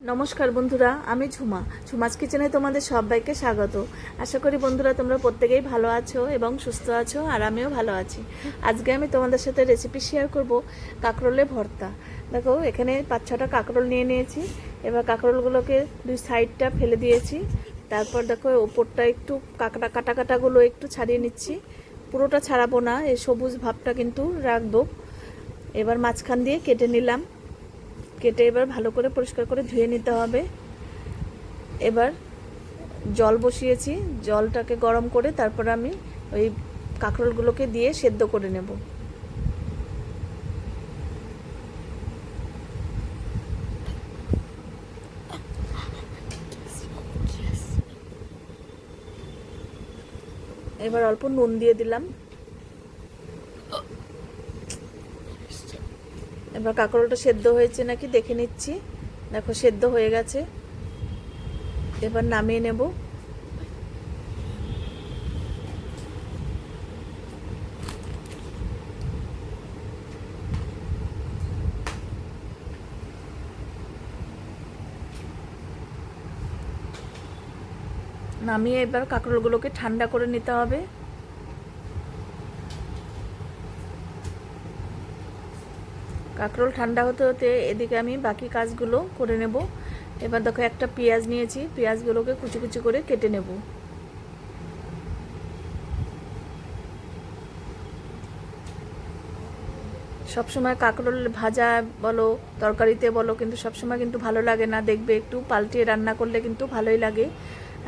নমস্কার বন্ধুরা, আমি ঝুমা। ঝুমাস কিচেনে তোমাদের সবাইকে স্বাগত। আশা করি বন্ধুরা তোমরা প্রত্যেকেই ভালো আছো এবং সুস্থ আছো, আর আমিও ভালো আছি। আজকে আমি তোমাদের সাথে রেসিপি শেয়ার করব কাঁকরোলে ভর্তা। দেখো, এখানে পাঁচ ছটা কাঁকরোল নিয়ে নিয়েছি। এবার কাঁকরোলগুলোকে দুই সাইডটা ফেলে দিয়েছি। তারপর দেখো, ওপরটা একটু কাঁকড়া কাটা কাটাগুলো একটু ছাড়িয়ে নিচ্ছি। পুরোটা ছাড়াবো না, এই সবুজ ভাবটা কিন্তু রাখব। এবার মাঝখান দিয়ে কেটে নিলাম। কেটে এবার ভালো করে পরিষ্কার করে ধুয়ে নিতে হবে। এবার জল বসিয়েছি, জলটাকে গরম করে তারপর আমি ওই কাঁকরোলগুলোকে দিয়ে সেদ্ধ করে নেব। এবার অল্প নুন দিয়ে দিলাম। এবার কাঁকরোলটা সেদ্ধ হয়েছে নাকি দেখে নিচ্ছি। দেখো, সেদ্ধ হয়ে গেছে। এবার নামিয়ে নেব। নামিয়ে এবার কাঁকরোলগুলোকে ঠান্ডা করে নিতে হবে। কাঁকরোল ঠান্ডা হতে হতে এদিকে আমি বাকি কাজগুলো করে নেব। এবার দেখো একটা পেঁয়াজ নিয়েছি, পেঁয়াজগুলোকে কুচি কুচি করে কেটে নেব। সবসময় কাঁকরোল ভাজা বলো, তরকারিতে বলো, কিন্তু সবসময় কিন্তু ভালো লাগে না। দেখবে একটু পাল্টিয়ে রান্না করলে কিন্তু ভালোই লাগে।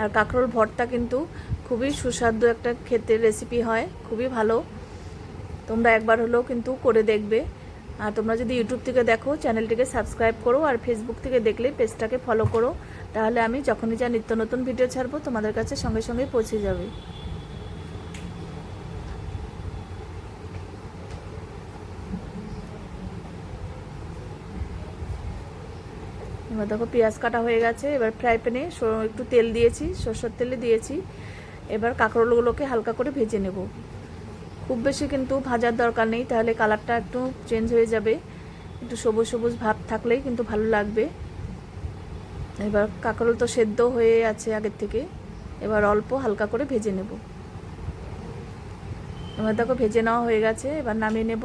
আর কাঁকরোল ভর্তা কিন্তু খুবই সুস্বাদু একটা খেতে রেসিপি হয়, খুবই ভালো। তোমরা একবার হলেও কিন্তু করে দেখবে। আর তোমরা যদি ইউটিউব থেকে দেখো, চ্যানেলটিকে সাবস্ক্রাইব করো আর ফেসবুক থেকে দেখলে পেজটাকে ফলো করো, তাহলে আমি যখনই যা নিত্য নতুন ভিডিও ছাড়বো, তোমাদের কাছে সঙ্গে সঙ্গে পৌঁছে যাবে। এবার দেখো পেঁয়াজ কাটা হয়ে গেছে, এবার ফ্রাই প্যানে একটু তেল দিয়েছি, সরষের তেলে দিয়েছি, এবার কাঁকরোলগুলোকে হালকা করে ভেজে নেব। খুব বেশি কিন্তু ভাজার দরকার নেই, তাহলে কালারটা একটু চেঞ্জ হয়ে যাবে। একটু সবুজ সবুজ ভাব থাকলেই কিন্তু ভালো লাগবে। এবার কাঁকরোল তো সেদ্ধ হয়ে আছে আগের থেকে। এবার অল্প হালকা করে ভেজে নেব। এবার দেখো ভেজে নেওয়া হয়ে গেছে, এবার নামিয়ে নেব।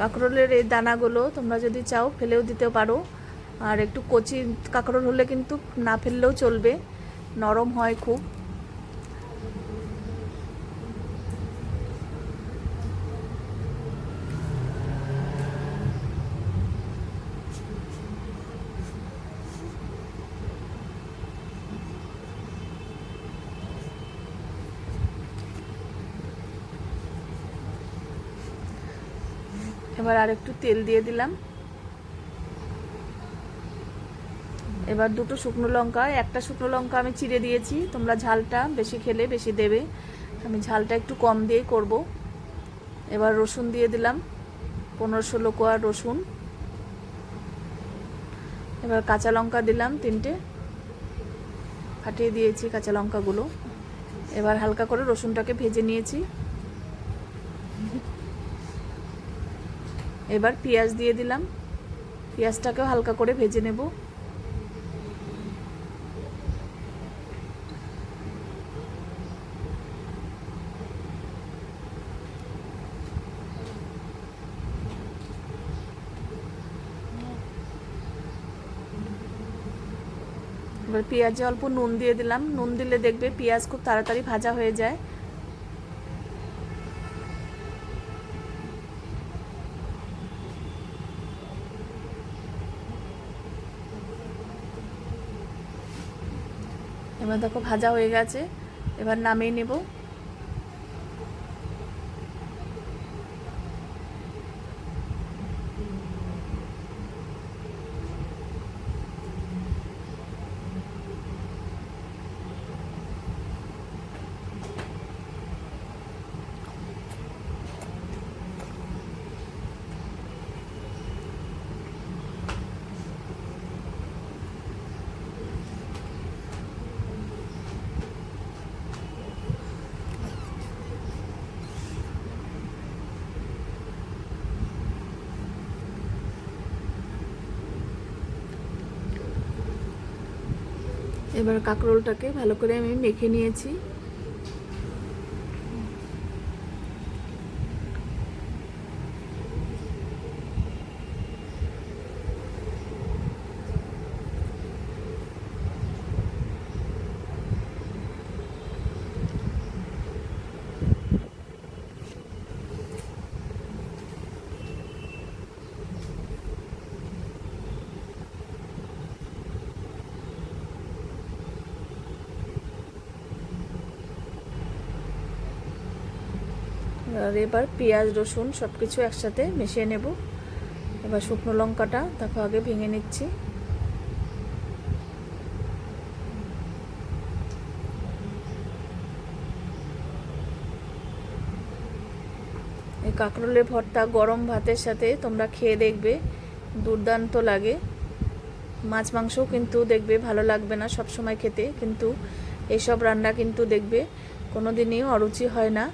কাঁকরোলের এই দানাগুলো তোমরা যদি চাও ফেলেও দিতে পারো। আর একটু কচি কাঁকরোল হলে কিন্তু না ফেললেও চলবে। নরম হয় খুব। এবার আর একটু তেল দিয়ে দিলাম। এবার দুটো শুকনো লঙ্কা, একটা শুকনো লঙ্কা আমি চিড়ে দিয়েছি। তোমরা ঝালটা বেশি খেলে, বেশি দেবে। আমি ঝালটা একটু কম দিয়ে করব। এবার রসুন দিয়ে দিলাম পনেরো ষোলো কোয়া রসুন। এবার কাঁচা লঙ্কা দিলাম তিনটে। ফাটিয়ে দিয়েছি কাঁচা লঙ্কাগুলো। এবার হালকা করে রসুনটাকে ভেজে নিয়েছি। এবার পেঁয়াজ দিয়ে দিলাম। পেঁয়াজটাকেও হালকা করে ভেজে নেব। এবার পেঁয়াজে অল্প নুন দিয়ে দিলাম। নুন দিলে দেখবে পেঁয়াজ খুব তাড়াতাড়ি ভাজা হয়ে যায়। এবার দেখো ভাজা হয়ে গেছে। এবার নামিয়ে নেব। এবার কাঁকরোলটাকে ভালো করে আমি মেখে নিয়েছি। আর এবার পেঁয়াজ, রসুন সব কিছু একসাথে মিশিয়ে নেব। এবার শুকনো লঙ্কাটা দেখো আগে ভেঙে নিচ্ছি। এই কাঁকরোলের ভর্তা গরম ভাতের সাথে তোমরা খেয়ে দেখবে, দুর্দান্ত লাগে। মাছ মাংসও কিন্তু দেখবে ভালো লাগবে না সব সময় খেতে, কিন্তু এইসব রান্না কিন্তু দেখবে কোনো দিনই অরুচি হয় না।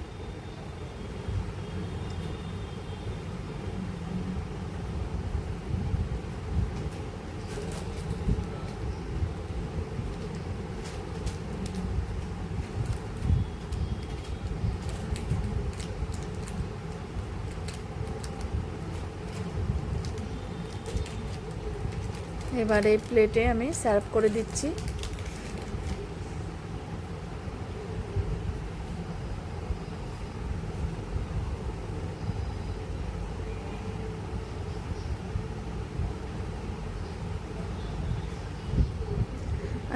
এবার এই প্লেটে আমি সার্ভ করে দিচ্ছি।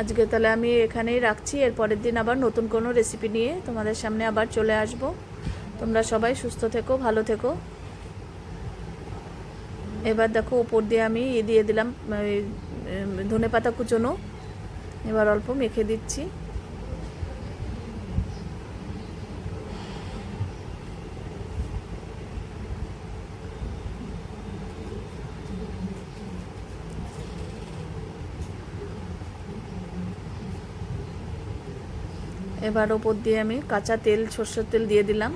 আজকে তাহলে আমি এখানেই রাখছি, এরপরের দিন আবার নতুন কোনো রেসিপি নিয়ে তোমাদের সামনে আবার চলে আসব। তোমরা সবাই সুস্থ থেকো, ভালো থেকো। এবার দেখো ওপর দিয়ে আমি ই দিয়ে দিলাম ধনে পাতা কুচোনো। এবার অল্প মেখে দিচ্ছি। এবার ওপর দিয়ে আমি কাঁচা তেল, সর্ষের তেল দিয়ে দিলাম।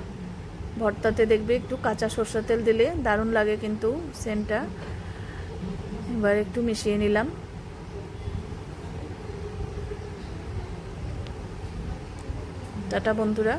ভর্তাতে দেখবে একটু কাঁচা সর্ষা তেল দিলে দারুণ লাগে কিন্তু সেন্টটা। এবার একটু মিশিয়ে নিলাম। টাটা বন্ধুরা।